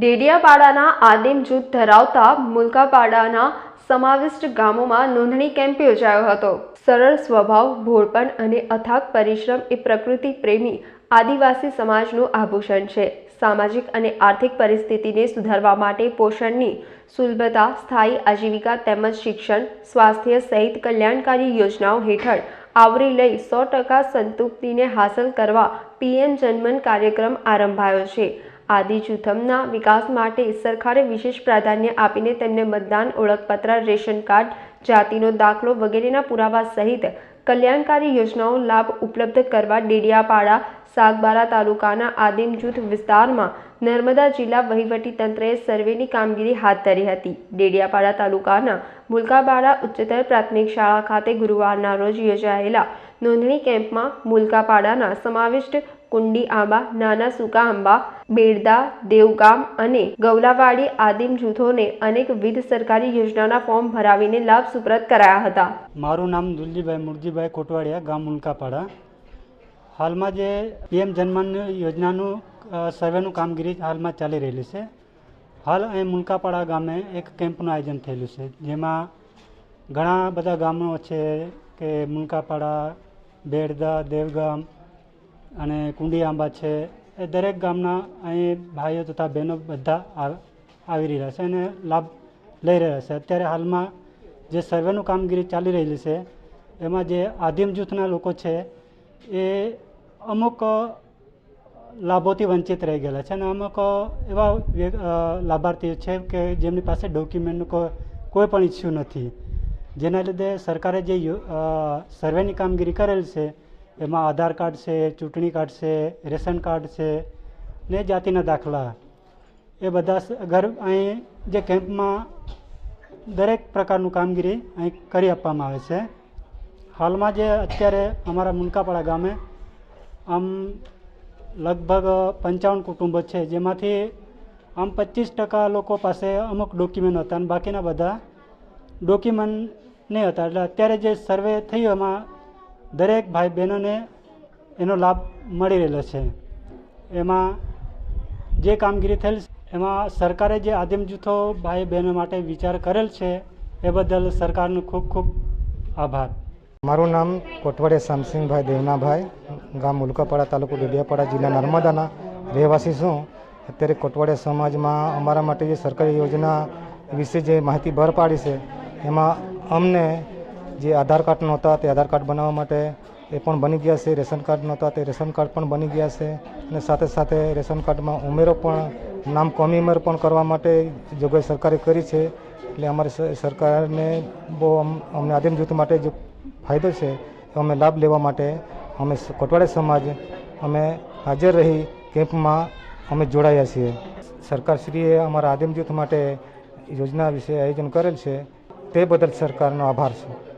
ડેડિયાપાડાના આદિમ જૂથ ધરાવતા મુલકાપાડાના સમાવિષ્ટ ગામોમાં નોંધણી કેમ્પ યોજાયો હતો. સરળ સ્વભાવ, ભોળપણ અને અથાગ પરિશ્રમ એ પ્રકૃતિ પ્રેમી આદિવાસી સમાજનું આભૂષણ છે. સામાજિક અને આર્થિક પરિસ્થિતિને સુધારવા માટે પોષણની સુલભતા, સ્થાયી આજીવિકા તેમજ શિક્ષણ, સ્વાસ્થ્ય સહિત કલ્યાણકારી યોજનાઓ હેઠળ આવરી લઈ સો ટકા સંતૃપ્તિને હાંસલ કરવા પીએમ જનમન કાર્યક્રમ આરંભાયો છે. આદિ જૂથમના વિકાસ માટે સરકારે વિશેષ પ્રાધાન્ય આપીને તેમને મતદાન, ઓળખપત્ર, રેશન કાર્ડ, જાતિનો દાખલો વગેરેના પુરાવા સહિત કલ્યાણકારી યોજનાઓ લાભ ઉપલબ્ધ કરવા ડેડિયાપાડા, સાગબારા તાલુકાના આદિમ જૂથ વિસ્તારમાં નર્મદા જિલ્લા વહીવટી તંત્રએ સર્વેની કામગીરી હાથ ધરી હતી. ડેડિયાપાડા તાલુકાના મુલકાપાડા ઉચ્ચતર પ્રાથમિક શાળા ખાતે ગુરુવારના રોજ યોજાયેલા નોંધણી કેમ્પમાં મુલકાપાડાના સમાવિષ્ટ કુંડી આંબા, નાના સૂકા આંબા બેડદા દેવગામ અને ગૌલાવાડી આદિમ જૂથોને અનેકવિધ સરકારી યોજનાના ફોર્મ ભરાવીને લાભ સુપ્રત કરાયા હતા. મારું નામ દુલજીભાઈ મુરજીભાઈ કોટવાડિયા, ગામ ઉલકાપાડા હાલમાં જે પીએમ જનમન યોજનાનું સર્વેનું કામગીરી હાલમાં ચાલી રહેલી છે. હાલ અહીં મુલકાપાડા ગામે એક કેમ્પનું આયોજન થયેલું છે, જેમાં ઘણા બધા ગામો છે કે મુલકાપાડા બેડદા દેવગામ અને કુંડી આંબા છે, એ દરેક ગામના અહીં ભાઈઓ તથા બહેનો બધા આવી રહ્યા છે અને લાભ લઈ રહ્યા છે. અત્યારે હાલમાં જે સર્વેનું કામગીરી ચાલી રહેલી છે, એમાં જે આદિમ જૂથના લોકો છે, એ અમુક લાભોથી વંચિત રહી ગયેલા છે અને અમુક એવા લાભાર્થીઓ છે કે જેમની પાસે ડોક્યુમેન્ટનું કોઈ પણ ઇસ્યુ નથી. જેના લીધે સરકારે જે સર્વેની કામગીરી કરેલ છે એમાં આધાર કાર્ડ છે, ચૂંટણી કાર્ડ છે, રેશન કાર્ડ છે, ને જાતિના દાખલા. એ બધા ઘર અહીં જે કેમ્પમાં દરેક પ્રકારનું કામગીરી અહીં કરી આપવામાં આવે છે. હાલમાં જે અત્યારે અમારા મુનકાપાડા ગામે આમ લગભગ પંચાવન કુટુંબો છે, જેમાંથી આમ પચીસ ટકા લોકો પાસે અમુક ડોક્યુમેન્ટ હતા અને બાકીના બધા ડોક્યુમેન્ટ નહીં હતા. એટલે અત્યારે જે સર્વે થયું એમાં દરેક ભાઈ બહેનોને એનો લાભ મળી રહેલો છે. એમાં જે કામગીરી થયેલ એમાં સરકારે જે આદિમ જૂથો ભાઈ બહેનો માટે વિચાર કરેલ છે, એ બદલ સરકારનો ખૂબ ખૂબ આભાર. મારું નામ કોટવાડે શામસિંહભાઈ દેવનાભાઈ, ગામ મુલકાપાડા તાલુકો ડેડિયાપાડા જિલ્લા નર્મદાના રહેવાસી છું. અત્યારે કોટવાડિયા સમાજમાં અમારા માટે જે સરકારી યોજના વિશે જે માહિતી બહાર પાડી છે, એમાં અમને જે આધાર કાર્ડ નહોતા તે આધાર કાર્ડ બનાવવા માટે એ પણ બની ગયા છે, રેશન કાર્ડ નહોતા તે રેશન કાર્ડ પણ બની ગયા છે અને સાથે સાથે રેશન કાર્ડમાં ઉમેરો પણ, નામ કોમી ઉમેર પણ કરવા માટે જોગવાઈ સરકારે કરી છે. એટલે અમારી સરકારને બહુ અમ- અમને આદિમ જૂથ માટે જે ફાયદો છે અમે લાભ લેવા માટે અમે કોટવાડે સમાજ અમે હાજર રહી કેમ્પમાં અમે જોડાયા છીએ. સરકારશ્રીએ અમારા આદિમ જૂથ માટે યોજના વિશે આયોજન કરેલ છે. તે બદલ સરકારનો આભાર છે.